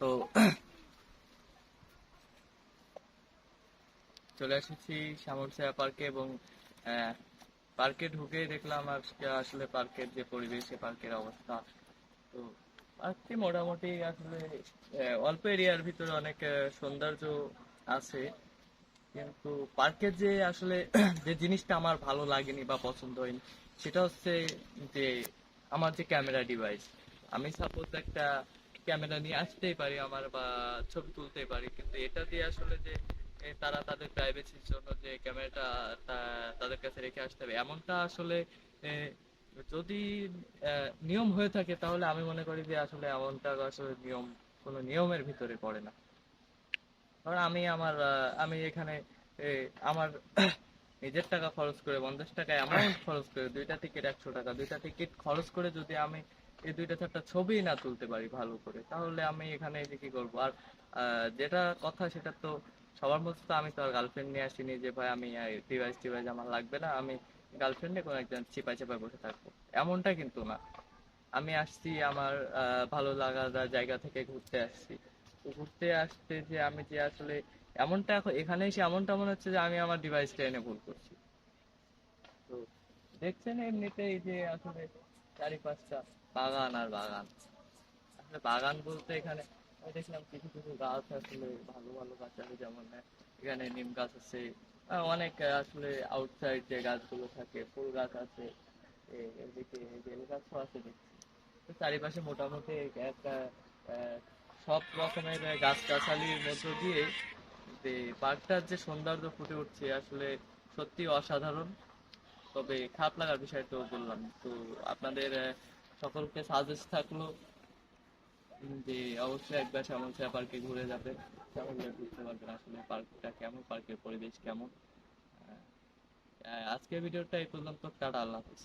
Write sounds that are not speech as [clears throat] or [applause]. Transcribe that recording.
তো চলে এসেছি শ্যামলসায়া পার্কে এবং পার্কে ঢুকে দেখলাম আজকে আসলে পার্কের যে পরিবেশ পার্কের অবস্থা। তো পার্কটি মোটামুটি আসলে অল্প এরিয়ার ভিতরে অনেক সৌন্দর্য আছে। কিন্তু পার্কের যে আসলে, [clears throat] যে জিনিসটা আমার ভালো লাগেনি বা পছন্দ হয়নি, সেটা হচ্ছে যে, আমার যে ক্যামেরা ডিভাইস। আমি সাপোজ একটা ক্যামেরা নিয়ে আসতেই পারি আমার বা ছবি তুলতেই পারি। কিন্তু এটা দিয়ে আসলে যে তারা তাদের প্রাইভেসির জন্য যে ক্যামেরাটা তাদের কাছে রেখে আসতে হবে, এমনটা আসলে যদি নিয়ম হয়ে থাকে তাহলে আমি মনে করি যে আসলে এমনটা আসলে নিয়ম, কোনো নিয়মের ভিতরে পড়ে না। কারণ আমি আমার আমি এখানে আমার নিজের টাকা খরচ করে পঞ্চাশ টাকা অ্যামাউন্ট খরচ করে দুইটা টিকিট একশো টাকা, দুইটা টিকিট খরচ করে যদি আমি এই দুইটা চারটা ছবি না তুলতে পারি ভালো করে। তাহলে আমি এখানে এসে কি করব? আর যেটা কথা সেটা তো সবার মধ্যে তো আমি তো আর গার্লফ্রেন্ড নিয়ে আসিনি যে, ভাই, আমি ডিভাইস টিভাইস আমার লাগবে না, আমি গার্লফ্রেন্ডে কোনো একজন চিপাই চাপায় বসে থাকব। এমনটা কিন্তু না। আমি আসছি আমার ভালো লাগার জায়গা থেকে ঘুরতে আসছি। ঘুরতে আসতে যে আমি যে আসলে এমনটা এখন এখানে এসে এমনটা মনে হচ্ছে যে আমি আমার ডিভাইসটা এনে ভুল করছি। তো দেখছেন এমনিতেই যে আসলে চারিপাশটা বাগান আর বাগান। আসলে বাগান বলতে এখানে, আমি দেখলাম কিছু কিছু গাছ আসলে ভালো ভালো গাছ আছে, যেমন এখানে নিম গাছ আছে অনেক আসলে আউটসাইড যে গাছগুলো থাকে, ফুল গাছ আছে এদিকে বেল গাছও আছে দেখছি। তো চারিপাশে মোটামুটি একটা সব রকমের গাছগাছালির মধ্য দিয়ে যে পার্কটার যে সৌন্দর্য ফুটে উঠছে, আসলে সত্যি অসাধারণ। তবে খারাপ লাগার বিষয় তো বললাম। তো আপনাদের সকলকে সাজেস্ট থাকল যে অবশ্যই একবার শ্যামলশায়া পার্কে ঘুরে যাবে। তাহলে বুঝতে পারবেন আসলে? পার্কটা কেমন? পার্কের পরিবেশ কেমন? আজকের ভিডিওটা এই পর্যন্ত, টাটা, আল্লাহ হাফিজ।